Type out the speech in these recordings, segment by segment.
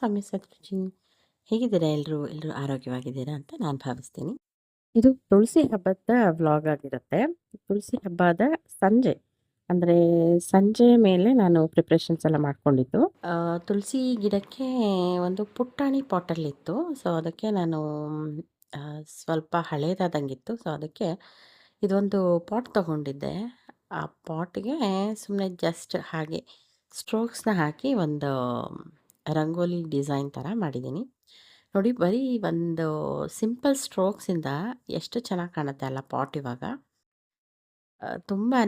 ಸಮ್ಯಸತ್ kitchen ಹೇಗಿದ್ದೀರಾ? ಎಲ್ಲರೂ ಎಲ್ಲರೂ ಆರೋಗ್ಯವಾಗಿದ್ದೀರಾ ಅಂತ ನಾನು ಭಾವಿಸ್ತೀನಿ. ಇದು ತುಳಸಿ ಹಬ್ಬದ ವ್ಲಾಗ್ ಆಗಿರುತ್ತೆ. ತುಳಸಿ ಹಬ್ಬದ ಸಂಜೆ ಅಂದರೆ ಸಂಜೆ ಮೇಲೆ ನಾನು ಪ್ರಿಪ್ರೇಷನ್ಸ್ ಎಲ್ಲ ಮಾಡಿಕೊಂಡಿದ್ದು. ತುಳಸಿ ಗಿಡಕ್ಕೆ ಒಂದು ಪುಟ್ಟಾಣಿ ಪಾಟಲ್ಲಿತ್ತು ಸೊ ಅದಕ್ಕೆ ನಾನು ಸ್ವಲ್ಪ ಹಳೇದಾದಂಗಿತ್ತು. ಸೊ ಅದಕ್ಕೆ ಇದೊಂದು ಪಾಟ್ ತಗೊಂಡಿದ್ದೆ. ಆ ಪಾಟ್ಗೆ ಸುಮ್ಮನೆ ಜಸ್ಟ್ ಹಾಗೆ ಸ್ಟ್ರೋಕ್ಸ್ನ ಹಾಕಿ ಒಂದು ರಂಗೋಲಿ ಡಿಸೈನ್ ಥರ ಮಾಡಿದ್ದೀನಿ. ನೋಡಿ ಬರೀ ಒಂದು ಸಿಂಪಲ್ ಸ್ಟ್ರೋಕ್ಸಿಂದ ಎಷ್ಟು ಚೆನ್ನಾಗಿ ಕಾಣುತ್ತೆ ಅಲ್ಲ ಪಾಟ್ ಇವಾಗ? ತುಂಬಾ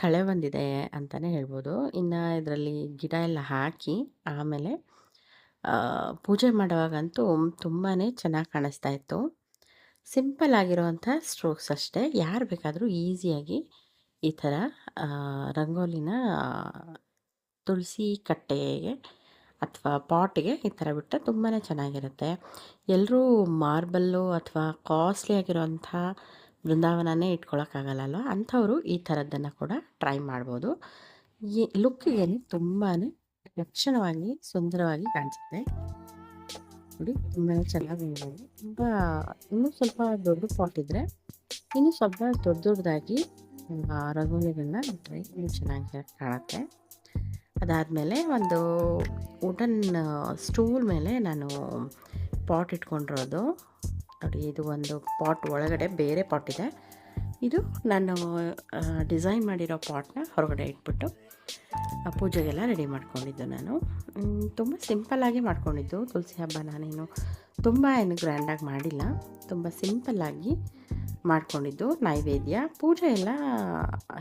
ಕಳೆ ಬಂದಿದೆ ಅಂತಲೇ ಹೇಳ್ಬೋದು. ಇನ್ನು ಇದರಲ್ಲಿ ಗಿಡ ಎಲ್ಲ ಹಾಕಿ ಆಮೇಲೆ ಪೂಜೆ ಮಾಡುವಾಗಂತೂ ತುಂಬಾ ಚೆನ್ನಾಗಿ ಕಾಣಿಸ್ತಾ ಇತ್ತು. ಸಿಂಪಲ್ ಆಗಿರುವಂಥ ಸ್ಟ್ರೋಕ್ಸ್ ಅಷ್ಟೇ. ಯಾರು ಬೇಕಾದರೂ ಈಸಿಯಾಗಿ ಈ ಥರ ರಂಗೋಲಿನ, ತುಳಸಿ ಕಟ್ಟೆಗೆ ಅಥವಾ ಪಾಟ್ಗೆ ಈ ಥರ ಬಿಟ್ಟರೆ ತುಂಬಾ ಚೆನ್ನಾಗಿರುತ್ತೆ. ಎಲ್ಲರೂ ಮಾರ್ಬಲ್ಲು ಅಥವಾ ಕಾಸ್ಟ್ಲಿ ಆಗಿರೋಂಥ ಬೃಂದಾವನನೇ ಇಟ್ಕೊಳ್ಳೋಕ್ಕಾಗಲ್ಲ ಅಂಥವರು ಈ ಥರದ್ದನ್ನು ಕೂಡ ಟ್ರೈ ಮಾಡ್ಬೋದು. ಈ ಲುಕ್ಕಿಗೆ ತುಂಬಾ ಲಕ್ಷಣವಾಗಿ ಸುಂದರವಾಗಿ ಕಾಣಿಸುತ್ತೆ. ನೋಡಿ ತುಂಬಾ ಚೆನ್ನಾಗಿ. ತುಂಬ, ಇನ್ನೂ ಸ್ವಲ್ಪ ದೊಡ್ಡ ಪಾಟ್ ಇದ್ದರೆ ಇನ್ನೂ ಸ್ವಲ್ಪ ದೊಡ್ಡ ದೊಡ್ಡದಾಗಿ ರಂಗೋಲಿಗಳನ್ನ ಇಟ್ಟರೆ ಇನ್ನೂ ಚೆನ್ನಾಗಿ ಕಾಣುತ್ತೆ. ಅದಾದಮೇಲೆ ಒಂದು ವುಡನ್ ಸ್ಟೂಲ್ ಮೇಲೆ ನಾನು ಪಾಟ್ ಇಟ್ಕೊಂಡಿರೋದು. ನೋಡಿ, ಇದು ಒಂದು ಪಾಟ್ ಒಳಗಡೆ ಬೇರೆ ಪಾಟ್ ಇದೆ. ಇದು ನಾನು ಡಿಸೈನ್ ಮಾಡಿರೋ ಪಾಟ್ನ ಹೊರಗಡೆ ಇಟ್ಬಿಟ್ಟು ಪೂಜೆಗೆಲ್ಲ ರೆಡಿ ಮಾಡ್ಕೊಂಡಿದ್ದು ನಾನು. ತುಂಬ ಸಿಂಪಲ್ಲಾಗಿ ಮಾಡ್ಕೊಂಡಿದ್ದು. ತುಳಸಿ ಹಬ್ಬ ನಾನೇನು ತುಂಬ ಏನು ಗ್ರ್ಯಾಂಡಾಗಿ ಮಾಡಿಲ್ಲ. ತುಂಬ ಸಿಂಪಲ್ಲಾಗಿ ಮಾಡಿಕೊಂಡಿದ್ದು. ನೈವೇದ್ಯ, ಪೂಜೆ ಎಲ್ಲ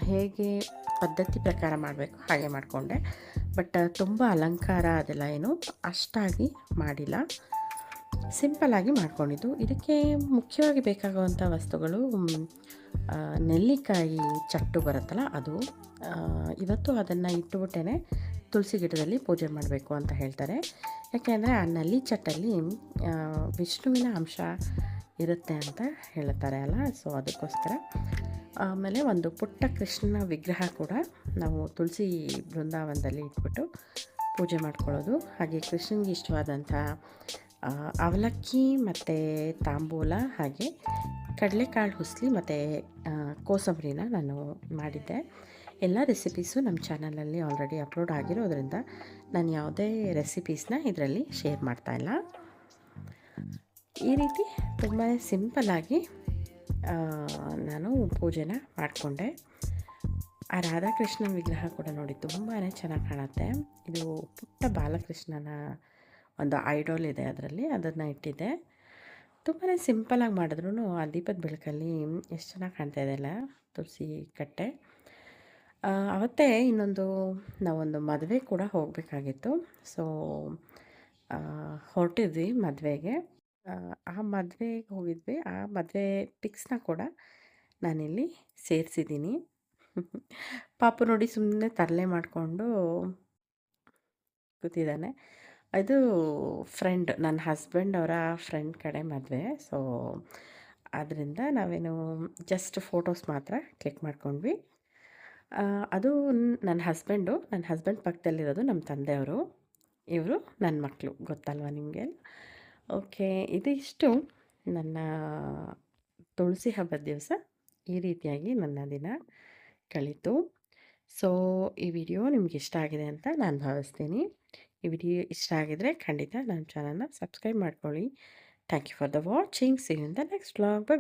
ಹೇಗೆ ಪದ್ಧತಿ ಪ್ರಕಾರ ಮಾಡಬೇಕು ಹಾಗೆ ಮಾಡಿಕೊಂಡೆ. ಬಟ್ ತುಂಬ ಅಲಂಕಾರ ಅದೆಲ್ಲ ಏನು ಅಷ್ಟಾಗಿ ಮಾಡಿಲ್ಲ. ಸಿಂಪಲ್ಲಾಗಿ ಮಾಡ್ಕೊಂಡಿದ್ದು. ಇದಕ್ಕೆ ಮುಖ್ಯವಾಗಿ ಬೇಕಾಗುವಂಥ ವಸ್ತುಗಳು ನೆಲ್ಲಿಕಾಯಿ ಚಟ್ಟು ಬರುತ್ತಲ್ಲ ಅದು ಇವತ್ತು ಅದನ್ನು ಇಟ್ಟುಬಿಟ್ಟೇ ತುಳಸಿ ಗಿಡದಲ್ಲಿ ಪೂಜೆ ಮಾಡಬೇಕು ಅಂತ ಹೇಳ್ತಾರೆ. ಯಾಕೆಂದರೆ ಆ ನಲ್ಲಿ ಚಟ್ಟಲ್ಲಿ ವಿಷ್ಣುವಿನ ಅಂಶ ಇರುತ್ತೆ ಅಂತ ಹೇಳ್ತಾರೆ ಅಲ್ಲ? ಸೊ ಅದಕ್ಕೋಸ್ಕರ. ಆಮೇಲೆ ಒಂದು ಪುಟ್ಟ ಕೃಷ್ಣನ ವಿಗ್ರಹ ಕೂಡ ನಾವು ತುಳಸಿ ಬೃಂದಾವನದಲ್ಲಿ ಇಟ್ಬಿಟ್ಟು ಪೂಜೆ ಮಾಡ್ಕೊಳ್ಳೋದು. ಹಾಗೆ ಕೃಷ್ಣನಿಗೆ ಇಷ್ಟವಾದಂಥ ಅವಲಕ್ಕಿ ಮತ್ತು ತಾಂಬೂಲ ಹಾಗೆ ಕಡಲೆಕಾಳು ಹುಸ್ಲಿ ಮತ್ತು ಕೋಸಂಬರಿನ ನಾನು ಮಾಡಿದ್ದೆ. ಎಲ್ಲ ರೆಸಿಪೀಸು ನಮ್ಮ ಚಾನಲಲ್ಲಿ ಆಲ್ರೆಡಿ ಅಪ್ಲೋಡ್ ಆಗಿರೋದ್ರಿಂದ ನಾನು ಯಾವುದೇ ರೆಸಿಪೀಸ್ನ ಇದರಲ್ಲಿ ಶೇರ್ ಮಾಡ್ತಾಯಿಲ್ಲ ಈ ರೀತಿ ತುಂಬಾ ಸಿಂಪಲ್ಲಾಗಿ ನಾನು ಪೂಜೆನ ಮಾಡಿಕೊಂಡೆ. ಆ ರಾಧಾಕೃಷ್ಣ ವಿಗ್ರಹ ಕೂಡ ನೋಡಿ ತುಂಬಾ ಚೆನ್ನಾಗಿ ಕಾಣುತ್ತೆ. ಇದು ಪುಟ್ಟ ಬಾಲಕೃಷ್ಣನ ಒಂದು ಐಡೋಲ್ ಇದೆ ಅದರಲ್ಲಿ. ಅದನ್ನು ಇಟ್ಟಿದ್ದೆ. ತುಂಬಾ ಸಿಂಪಲಾಗಿ ಮಾಡಿದ್ರು ಆ ದೀಪದ ಬೆಳಕಲ್ಲಿ ಎಷ್ಟು ಚೆನ್ನಾಗಿ ಕಾಣ್ತಾ ಇದೆ ಅಲ್ಲ? ತುಳಸಿ ಕಟ್ಟೆ. ಅವತ್ತೇ ಇನ್ನೊಂದು ನಾವೊಂದು ಮದುವೆ ಕೂಡ ಹೋಗಬೇಕಾಗಿತ್ತು. ಸೊ ಹೊರಟಿದ್ವಿ ಮದುವೆಗೆ. ಆ ಮದುವೆಗೆ ಹೋಗಿದ್ವಿ. ಆ ಮದುವೆ ಪಿಕ್ಸ್ನ ಕೂಡ ನಾನಿಲ್ಲಿ ಸೇರಿಸಿದ್ದೀನಿ. ಪಾಪು ನೋಡಿ ಸುಮ್ಮನೆ ತರಲೆ ಮಾಡಿಕೊಂಡು ಕೂತಿದ್ದಾನೆ. ಇದು ಫ್ರೆಂಡ್ ನನ್ನ ಹಸ್ಬೆಂಡ್ ಅವರ ಫ್ರೆಂಡ್ ಕಡೆ ಮದುವೆ. ಸೊ ಆದ್ದರಿಂದ ನಾವೇನು ಜಸ್ಟ್ ಫೋಟೋಸ್ ಮಾತ್ರ ಕ್ಲಿಕ್ ಮಾಡ್ಕೊಂಡ್ವಿ. ಅದು ನನ್ನ ಹಸ್ಬೆಂಡು ನನ್ನ ಹಸ್ಬೆಂಡ್ ಪಕ್ಕದಲ್ಲಿರೋದು ನಮ್ಮ ತಂದೆಯವರು. ಇವರು ನನ್ನ ಮಕ್ಕಳು ಗೊತ್ತಲ್ವ ನಿಮಗೆ? ಓಕೆ ಇದಿಷ್ಟು ನನ್ನ ತುಳಸಿ ಹಬ್ಬದ ದಿವಸ ಈ ರೀತಿಯಾಗಿ ನನ್ನ ದಿನ ಕಳೀತು. ಸೊ, ಈ ವಿಡಿಯೋ ನಿಮ್ಗೆ ಇಷ್ಟ ಆಗಿದೆ ಅಂತ ನಾನು ಭಾವಿಸ್ತೀನಿ. ಈ ವಿಡಿಯೋ ಇಷ್ಟ ಆಗಿದ್ರೆ ಖಂಡಿತ ನನ್ನ ಚಾನಲ್ನ ಸಬ್ಸ್ಕ್ರೈಬ್ ಮಾಡ್ಕೊಳ್ಳಿ. Thank you for the watching. See in the next vlog. Bye.